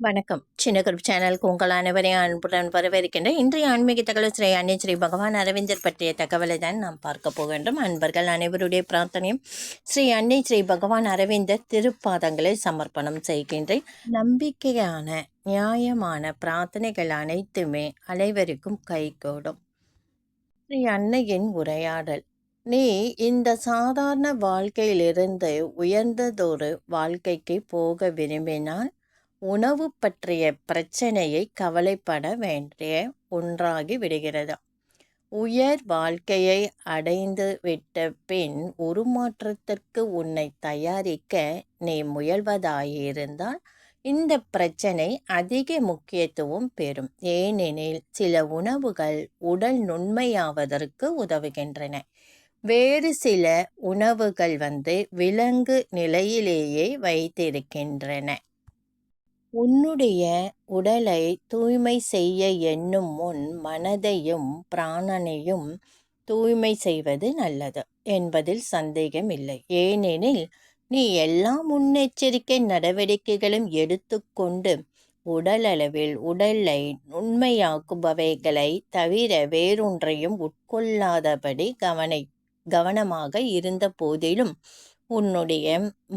வணக்கம். சின்ன குரூப் சேனலுக்கு உங்கள் அனைவரையும் அன்புடன் வரவேற்கின்ற இன்றைய ஆன்மீக தகவல் ஸ்ரீ அன்னை ஸ்ரீ பகவான் அரவிந்தர் பற்றிய தகவலை தான் நாம் பார்க்க போகின்றோம். அன்பர்கள் அனைவருடைய பிரார்த்தனையும் ஸ்ரீ அன்னை ஸ்ரீ பகவான் அரவிந்தர் திருப்பாதங்களை சமர்ப்பணம் செய்கின்றேன். நம்பிக்கையான நியாயமான பிரார்த்தனைகள் அனைத்துமே அனைவருக்கும் கைகூடும். ஸ்ரீ அன்னையின் உரையாடல். நீ இந்த சாதாரண வாழ்க்கையிலிருந்து உயர்ந்ததொரு வாழ்க்கைக்கு போக விரும்பினால் உணவு பற்றிய பிரச்சனையை கவலைப்பட வேண்டிய ஒன்றாகி விடுகிறது. உயர் வாழ்க்கையை அடைந்து விட்ட பின் உருமாற்றத்திற்கு உன்னை தயாரிக்க நீ முயல்வதாயிருந்தால் இந்த பிரச்சனை அதிக முக்கியத்துவம் பெறும். ஏனெனில் சில உணவுகள் உடல் நுண்மையாவதற்கு உதவுகின்றன. வேறு சில உணவுகள் வந்து விலங்கு நிலையிலேயே வைத்திருக்கின்றன. உன்னுடைய உடலை தூய்மை செய்ய எண்ணும் முன் மனதையும் பிராணனையும் தூய்மை செய்வது நல்லது என்பதில் சந்தேகமில்லை ஏனெனில் நீ எல்லா முன்னெச்சரிக்கை நடவடிக்கைகளும் எடுத்துக்கொண்டு உடலளவில் உடலை உண்மையாக்குபவைகளை தவிர வேறொன்றையும் உட்கொள்ளாதபடி கவனை கவனமாக இருந்த போதிலும் உன்னுடைய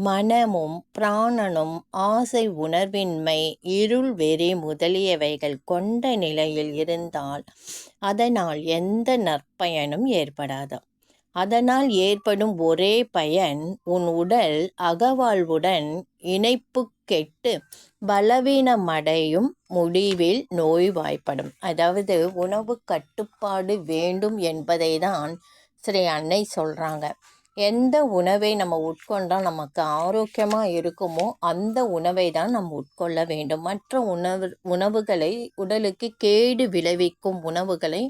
மனமும் பிராணனும் ஆசை உணர்வின்மை இருள் வெறி முதலியவைகள் கொண்ட நிலையில் இருந்தால் அதனால் எந்த நற்பயனும் ஏற்படாது. அதனால் ஏற்படும் ஒரே பயன் உன் உடல் அகவாழ்வுடன் இணைப்பு கெட்டு பலவீனமடையும் முடிவில் நோய்வாய்ப்படும். அதாவது உணவு கட்டுப்பாடு வேண்டும் என்பதை தான் ஸ்ரீ அன்னை சொல்கிறாங்க எந்த உணவை நம்ம உட்கொண்டால் நமக்கு ஆரோக்கியமாக இருக்குமோ அந்த உணவை தான் நம்ம உட்கொள்ள வேண்டும். மற்ற உணவு உணவுகளை உடலுக்கு கேடு விளைவிக்கும் உணவுகளை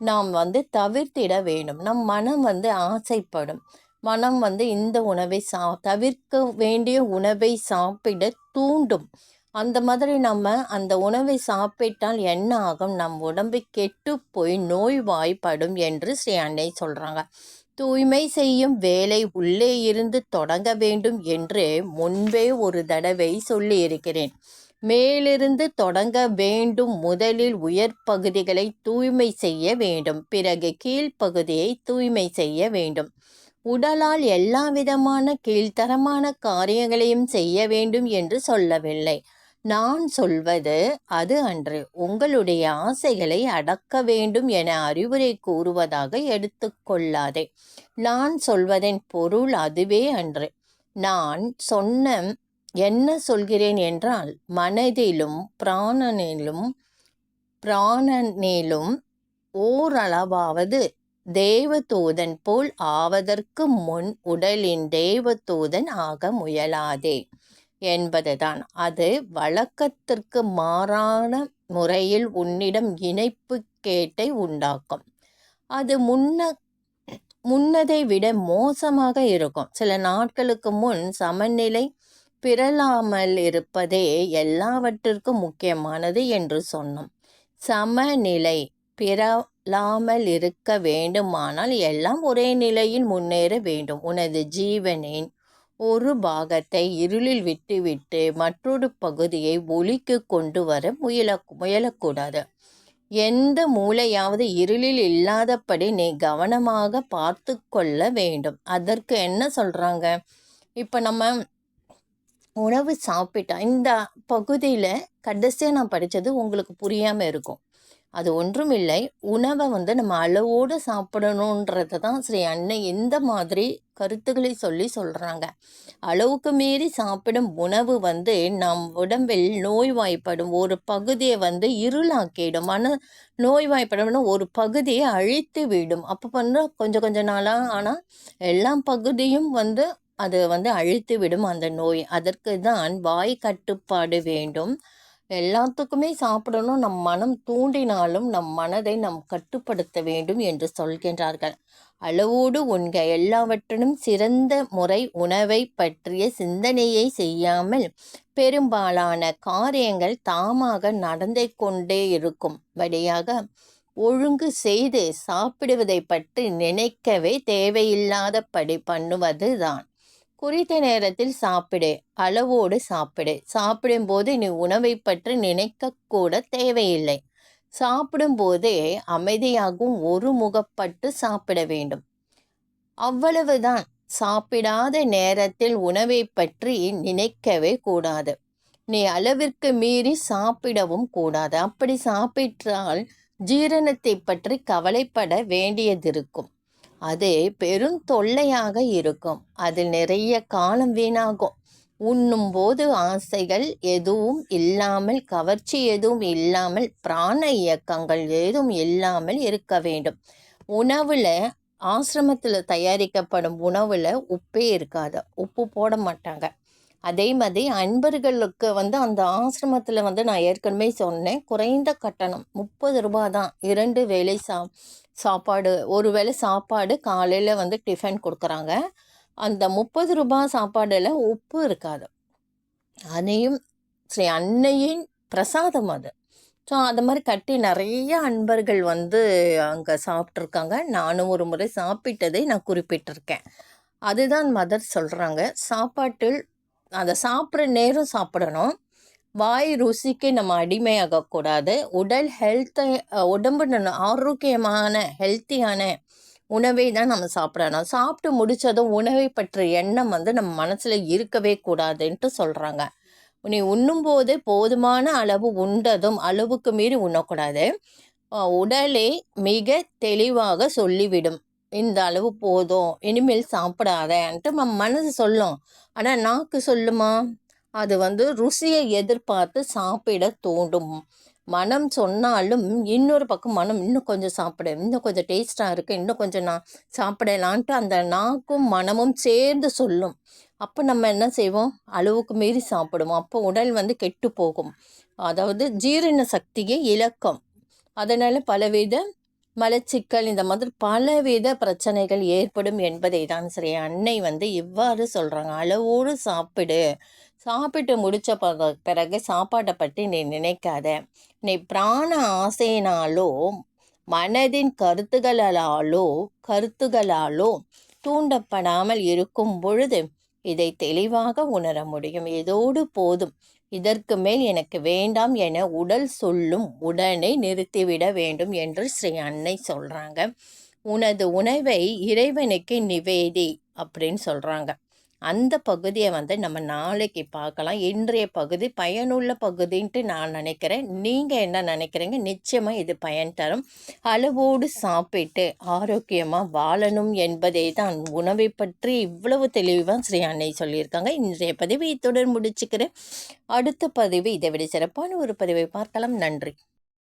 நாம் வந்து தவிர்த்திட வேண்டும். நம் மனம் வந்து ஆசைப்படும். மனம் வந்து இந்த உணவை சா தவிர்க்க வேண்டிய உணவை சாப்பிட தூண்டும். அந்த மாதிரி நம்ம அந்த உணவை சாப்பிட்டால் என்ன ஆகும்? நம் உடம்பு கெட்டு போய் நோய்வாய்ப்படும் என்று ஸ்ரீ அன்னை சொல்கிறாங்க தூய்மை செய்யும் வேலை உள்ளே இருந்து தொடங்க வேண்டும் என்று முன்பே ஒரு தடவை சொல்லியிருக்கிறேன். மேலிருந்து தொடங்க வேண்டும் முதலில் உயர் பகுதிகளை தூய்மை செய்ய வேண்டும் பிறகு கீழ்ப்பகுதியை தூய்மை செய்ய வேண்டும். உடலால் எல்லா விதமான கீழ்த்தரமான காரியங்களையும் செய்ய வேண்டும் என்று சொல்லவில்லை. நான் சொல்வது அது அன்று. உங்களுடைய ஆசைகளை அடக்க வேண்டும் என அறிவுரை கூறுவதாக எடுத்துக்கொள்ளாதே நான் சொல்வதன் பொருள் அதுவே அன்று. நான் சொன்ன என்ன சொல்கிறேன் என்றால் மனதிலும் பிராணனிலும் பிராணனிலும் ஓரளவாவது தேவதூதன் போல் ஆவதற்கு முன் உடலின் தேவதூதன் ஆக முயலாதே. என்பதுதான். அது வழக்கத்திற்கு மாறான முறையில் உன்னிடம் இணைப்பு கேட்டை உண்டாக்கும். அது முன்ன முன்னதை விட மோசமாக இருக்கும். சில நாட்களுக்கு முன் சமநிலை பிறலாமல் இருப்பதே எல்லாவற்றிற்கும் முக்கியமானது என்று சொன்னோம். சமநிலை பிறலாமல் இருக்க வேண்டுமானால் எல்லாம் ஒரே நிலையில் முன்னேற வேண்டும். உனது ஜீவனின் ஒரு பாகத்தை இருளில் விட்டுவிட்டு மற்றொரு பகுதியை ஒளிக்கு கொண்டு வர முயல முயலக்கூடாது. எந்த மூளையாவது இருளில் இல்லாதபடி நீ கவனமாக பார்த்து கொள்ள வேண்டும். அதற்கு என்ன சொல்கிறாங்க இப்போ நம்ம உணவு சாப்பிட்டா இந்த பகுதியில் கடைசியாக நான் படித்தது உங்களுக்கு புரியாமல் இருக்கும். அது ஒன்றும் இல்லை. உணவை வந்து நம்ம அளவோடு சாப்பிடணுன்றது தான் ஸ்ரீ அன்னை எந்த மாதிரி கருத்துக்களை சொல்லி சொல்கிறாங்க அளவுக்கு மீறி சாப்பிடும் உணவு வந்து நம் உடம்பில் நோய்வாய்ப்படும் ஒரு பகுதியை வந்து இருளாக்கிடும் ஆனால் நோய்வாய்ப்படும்னா ஒரு பகுதியை அழித்து விடும். அப்போ பண்ணுற கொஞ்சம் கொஞ்சம் நாளாக ஆனால் எல்லா பகுதியும் வந்து அது வந்து அழித்து விடும் அந்த நோய். அதற்கு தான் வாய் கட்டுப்பாடு வேண்டும். எல்லாத்துக்குமே சாப்பிடணும். நம் மனம் தூண்டினாலும் நம் மனதை நாம் கட்டுப்படுத்த வேண்டும் என்று சொல்கின்றார்கள். அளவோடு உண்க. எல்லாவற்றிலும் சிறந்த முறை உணவை பற்றிய சிந்தனையை செய்யாமல் பெரும்பாலான காரியங்கள் தாமாக நடந்து கொண்டே இருக்கும். வழியாக ஒழுங்கு செய்து சாப்பிடுவதை பற்றி நினைக்கவே தேவையில்லாதபடி பண்ணுவது தான் குறித்த நேரத்தில் சாப்பிடு அளவோடு சாப்பிடு. சாப்பிடும்போது நீ உணவை பற்றி நினைக்கக்கூட தேவையில்லை. சாப்பிடும்போதே அமைதியாகவும் ஒரு முகப்பட்டு சாப்பிட வேண்டும். அவ்வளவுதான். சாப்பிடாத நேரத்தில் உணவை பற்றி நினைக்கவே கூடாது. நீ அளவிற்கு மீறி சாப்பிடவும் கூடாது. அப்படி சாப்பிட்டால் ஜீரணத்தை பற்றி கவலைப்பட வேண்டியதிருக்கும். அது பெரும் தொல்லையாக இருக்கும். அதில் நிறைய காலம் வீணாகும். உண்ணும்போது ஆசைகள் எதுவும் இல்லாமல் கவர்ச்சி எதுவும் இல்லாமல் பிராண இயக்கங்கள் எதுவும் இல்லாமல் இருக்க வேண்டும். உணவில் ஆசிரமத்தில் தயாரிக்கப்படும் உணவில் உப்பே இருக்காது. உப்பு போட மாட்டாங்க. அதே மாதிரி அன்பர்களுக்கு வந்து அந்த ஆசிரமத்தில் வந்து நான் ஏற்கனவே சொன்னேன் குறைந்த கட்டணம் முப்பது ரூபா தான். இரண்டு வேலை சா சாப்பாடு ஒரு வேளை சாப்பாடு காலையில் வந்து டிஃபன் கொடுக்குறாங்க. அந்த முப்பது ரூபாய் சாப்பாடில் உப்பு இருக்காது. அதையும் ஸ்ரீ அன்னையின் பிரசாதம் அது. ஸோ அது மாதிரி கட்டி நிறைய அன்பர்கள் வந்து அங்கே சாப்பிட்ருக்காங்க நானும் ஒரு முறை சாப்பிட்டதை நான் குறிப்பிட்டிருக்கேன். அதுதான் மதர் சொல்கிறாங்க சாப்பாட்டில் அதை சாப்பிட்ற நேரம் சாப்பிடணும். வாய் ருசிக்கு நம்ம அடிமையாகக்கூடாது. உடல் ஹெல்த்தை உடம்பு ஆரோக்கியமான ஹெல்த்தியான உணவை தான் நம்ம சாப்பிடணும். சாப்பிட்டு முடித்ததும் உணவை பற்றிய எண்ணம் வந்து நம்ம மனசில் இருக்கவே கூடாதுன்ட்டு சொல்கிறாங்க நீ உண்ணும்போது போதுமான அளவு உண்டதும் அளவுக்கு மீறி உண்ணக்கூடாது. உடலே மிக தெளிவாக சொல்லிவிடும். இந்த அளவு போதும் இனிமேல் சாப்பிடாதன்ட்டு நம்ம மனசு சொல்லும். ஆனால் நாக்கு சொல்லுமா? அது வந்து ருசியை எதிர்பார்த்து சாப்பிட தூண்டும். மனம் சொன்னாலும் இன்னொரு பக்கம் மனம் இன்னும் கொஞ்சம் சாப்பிட இன்னும் கொஞ்சம் டேஸ்ட்டாக இருக்குது இன்னும் கொஞ்சம் நான் சாப்பிடலான்ட்டு அந்த நாக்கும் மனமும் சேர்ந்து சொல்லும். அப்போ நம்ம என்ன செய்வோம்? அளவுக்கு மீறி சாப்பிடுவோம். அப்போ உடல் வந்து கெட்டு போகும். அதாவது ஜீரண சக்தியை இழக்கும். அதனால் பலவித மலச்சிக்கல் இந்த மாதிரி பலவித பிரச்சனைகள் ஏற்படும் என்பதை தான் சரி அன்னை வந்து இவ்வாறு சொல்கிறாங்க அளவோடு சாப்பிடு. சாப்பிட்டு முடித்த பிறகு சாப்பாட்டை பற்றி நீ நினைக்காத. நீ பிராண ஆசையினாலோ மனதின் கருத்துகளாலோ கருத்துகளாலோ தூண்டப்படாமல் இருக்கும் பொழுது இதை தெளிவாக உணர முடியும். இதோடு போதும். இதற்கு மேல் எனக்கு வேண்டாம் என உடல் சொல்லும் உடனே நிறுத்திவிட வேண்டும் என்று ஸ்ரீ அன்னை சொல்கிறாங்க உனது உணவை இறைவனுக்கு நிவேதி அப்படின்னு சொல்கிறாங்க அந்த பகுதியை வந்து நம்ம நாளைக்கு பார்க்கலாம். இன்றைய பகுதி பயனுள்ள பகுதின்ட்டு நான் நினைக்கிறேன். நீங்கள் என்ன நினைக்கிறீங்க? நிச்சயமாக இது பயன் தரும். அளவோடு சாப்பிட்டு ஆரோக்கியமாக வாழணும் என்பதை தான் உணவை பற்றி இவ்வளவு தெளிவாக ஸ்ரீ அன்னை சொல்லியிருக்காங்க. இன்றைய பதிவை இத்துடன் முடிச்சுக்கிறேன். அடுத்த பதிவு இதை விட சிறப்பான ஒரு பதிவை பார்க்கலாம். நன்றி.